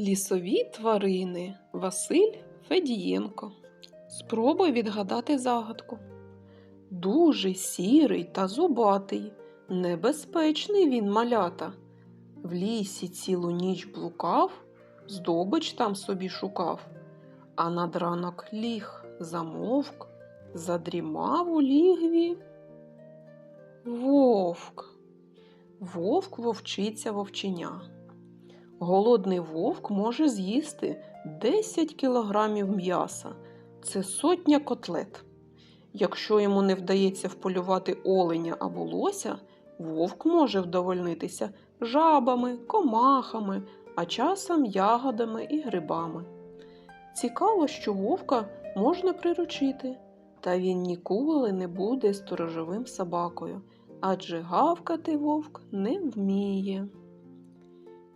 Лісові тварини Василь Федієнко. Спробуй відгадати загадку. Дуже сірий та зубатий, небезпечний він малята. В лісі цілу ніч блукав, здобич там собі шукав, а над ранок ліг замовк, задрімав у лігві. Вовк. Вовк вовчиця вовченя. Голодний вовк може з'їсти 10 кілограмів м'яса. Це сотня котлет. Якщо йому не вдається вполювати оленя або лося, вовк може вдовольнитися жабами, комахами, а часом ягодами і грибами. Цікаво, що вовка можна приручити, та він ніколи не буде сторожовим собакою, адже гавкати вовк не вміє.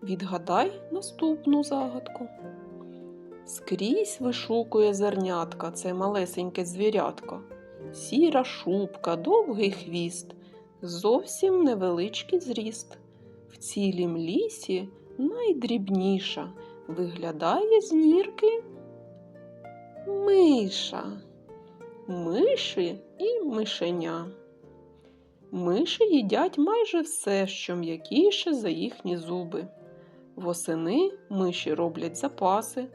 Відгадай наступну загадку. Скрізь вишукує зернятка, це малесеньке звірятко. Сіра шубка, довгий хвіст, зовсім невеличкий зріст. В цілім лісі найдрібніша виглядає з нірки миша. Миші і мишеня. Миші їдять майже все, що м'якіше за їхні зуби. Восени миші роблять запаси,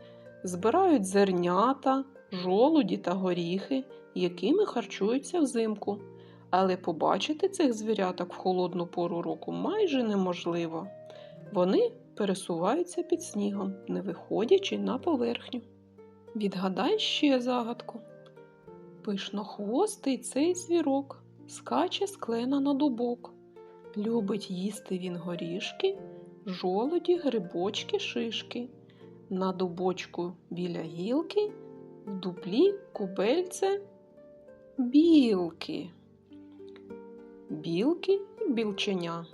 збирають зернята, жолуді та горіхи, якими харчуються взимку. Але побачити цих звіряток в холодну пору року майже неможливо. Вони пересуваються під снігом, не виходячи на поверхню. Відгадай ще загадку. Пишнохвостий цей звірок, скаче з клена на дубок. Любить їсти він горішки, жолоді, грибочки, шишки. На дубочку біля гілки, в дуплі кубельце білки. Білки і білченя.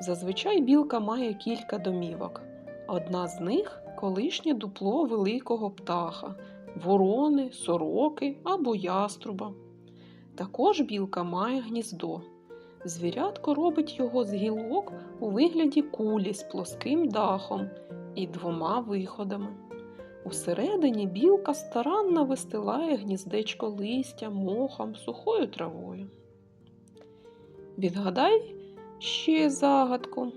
Зазвичай білка має кілька домівок. Одна з них колишнє дупло великого птаха, ворони, сороки або яструба. Також білка має гніздо. Звірятко робить його з гілок у вигляді кулі з плоским дахом і двома виходами. Усередині білка старанно вистилає гніздечко листям, мохом, сухою травою. Відгадай ще загадку.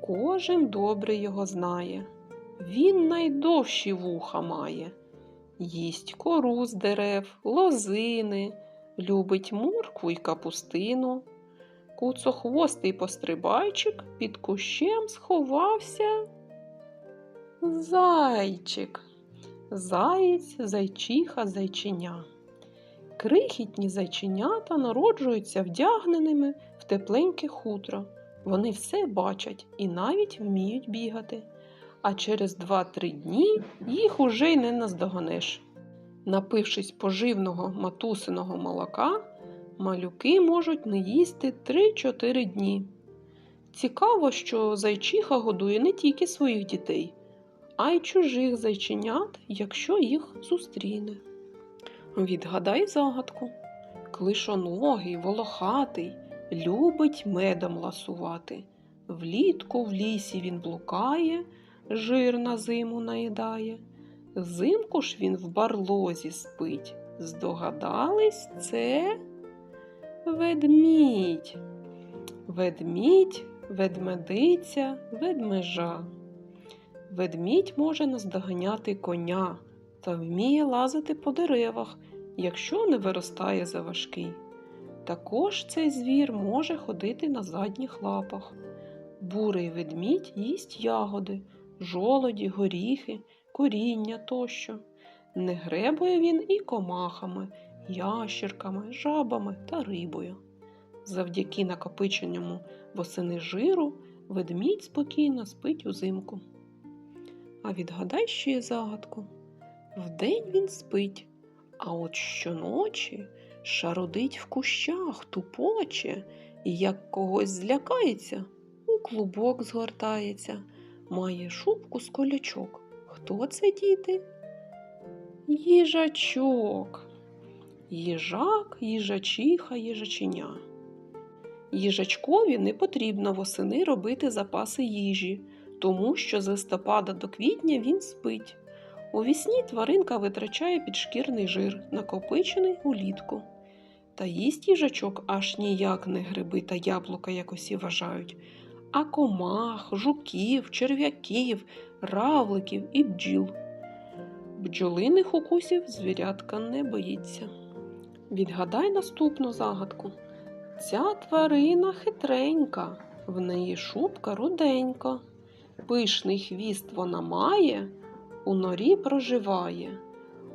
Кожен добре його знає. Він найдовші вуха має. Їсть кору з дерев, лозини, любить муркву й капустину. Куцохвостий пострибайчик під кущем сховався. Зайчик, заєць, зайчиха, зайчиня. Крихітні зайченята народжуються вдягненими в тепленьке хутро. Вони все бачать і навіть вміють бігати. А через 2-3 дні їх уже й не наздоганеш. Напившись поживного матусиного молока, малюки можуть не їсти 3-4 дні. Цікаво, що зайчиха годує не тільки своїх дітей, а й чужих зайченят, якщо їх зустріне. Відгадай загадку. Клишоногий, волохатий, любить медом ласувати. Влітку в лісі він блукає, жир на зиму наїдає. Взимку ж він в барлозі спить. Здогадались, це ведмідь. Ведмідь, ведмедиця, ведмежа. Ведмідь може наздоганяти коня та вміє лазити по деревах, якщо не виростає заважкий. Також цей звір може ходити на задніх лапах. Бурий ведмідь їсть ягоди, жолоді, горіхи, коріння тощо. Не гребує він і комахами, ящірками, жабами та рибою. Завдяки накопиченню восени жиру ведмідь спокійно спить узимку. А відгадай ще загадку. Вдень він спить, а от щоночі шарудить в кущах, тупоче, і як когось злякається, у клубок згортається, має шубку з колячок. Хто це діти? Їжачок. Їжак, їжачиха, їжаченя. Їжачкові не потрібно восени робити запаси їжі, тому що з листопада до квітня він спить. У вісні тваринка витрачає підшкірний жир, накопичений улітку. Та їсть їжачок аж ніяк не гриби та яблука, як усі вважають, а комах, жуків, черв'яків, равликів і бджіл. Бджолиних укусів звірятка не боїться. Відгадай наступну загадку. Ця тварина хитренька, в неї шубка руденька. Пишний хвіст вона має, у норі проживає.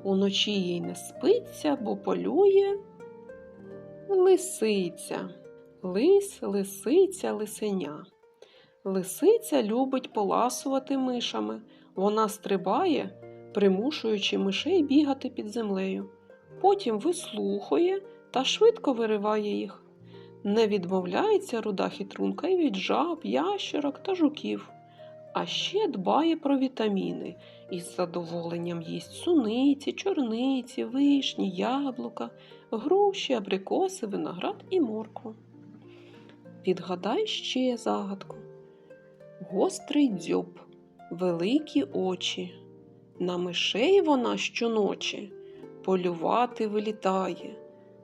Уночі їй не спиться, бо полює лисиця. Лис, лисиця, лисеня. Лисиця любить поласувати мишами. Вона стрибає, примушуючи мишей бігати під землею. Потім вислухує та швидко вириває їх. Не відмовляється руда хитрунка і від жаб, ящерок та жуків, а ще дбає про вітаміни і з задоволенням їсть суниці, чорниці, вишні, яблука, груші, абрикоси, виноград і моркву. Відгадай ще загадку. Гострий дзьоб, великі очі. На мишей вона щоночі полювати вилітає,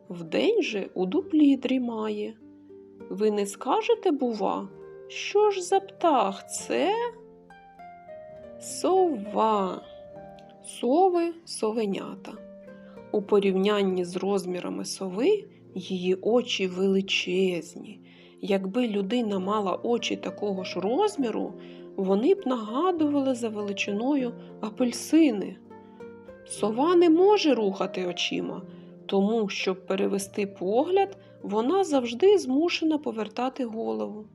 вдень же у дуплі дрімає. Ви не скажете, бува, що ж за птах це? Сова. Сови совенята. У порівнянні з розмірами сови її очі величезні. Якби людина мала очі такого ж розміру, вони б нагадували за величиною апельсини. Сова не може рухати очима, тому, щоб перевести погляд, вона завжди змушена повертати голову.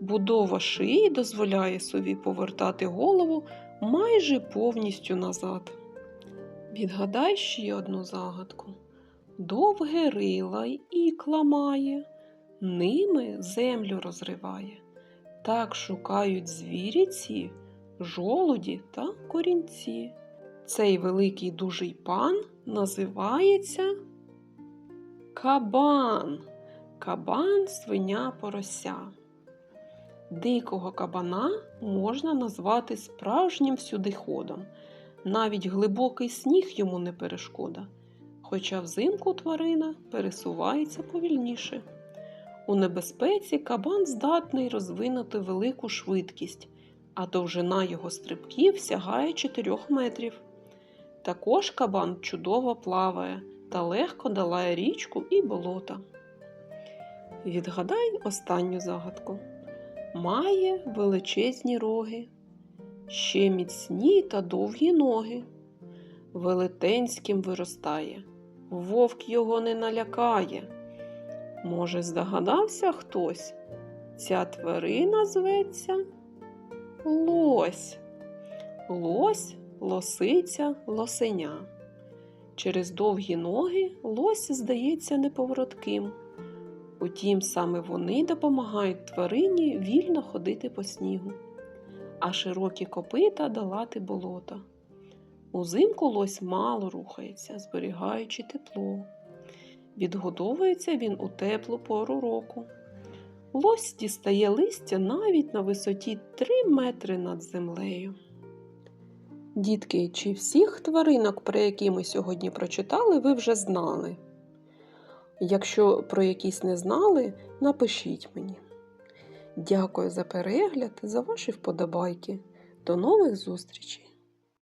Будова шиї дозволяє сові повертати голову майже повністю назад. Відгадай ще одну загадку. Довге рила й ікла має, ними землю розриває. Так шукають звірі ці, жолуді та корінці. Цей великий дужий пан називається кабан. Кабан свиня порося. Дикого кабана можна назвати справжнім всюдиходом. Навіть глибокий сніг йому не перешкода, хоча взимку тварина пересувається повільніше. У небезпеці кабан здатний розвинути велику швидкість, а довжина його стрибків сягає 4 метрів. Також кабан чудово плаває та легко долає річку і болота. Відгадай останню загадку. Має величезні роги, ще міцні та довгі ноги. Велетенським виростає, вовк його не налякає. Може, здогадався хтось? Ця тварина зветься лось. Лось, лосиця, лосеня. Через довгі ноги лось здається неповоротким. Утім, саме вони допомагають тварині вільно ходити по снігу, а широкі копита долати болота. Узимку лось мало рухається, зберігаючи тепло. Відгодовується він у теплу пору року. Лось дістає листя навіть на висоті 3 метри над землею. Дітки, чи всіх тваринок, про які ми сьогодні прочитали, ви вже знали? Якщо про якісь не знали, напишіть мені. Дякую за перегляд, за ваші вподобайки. До нових зустрічей!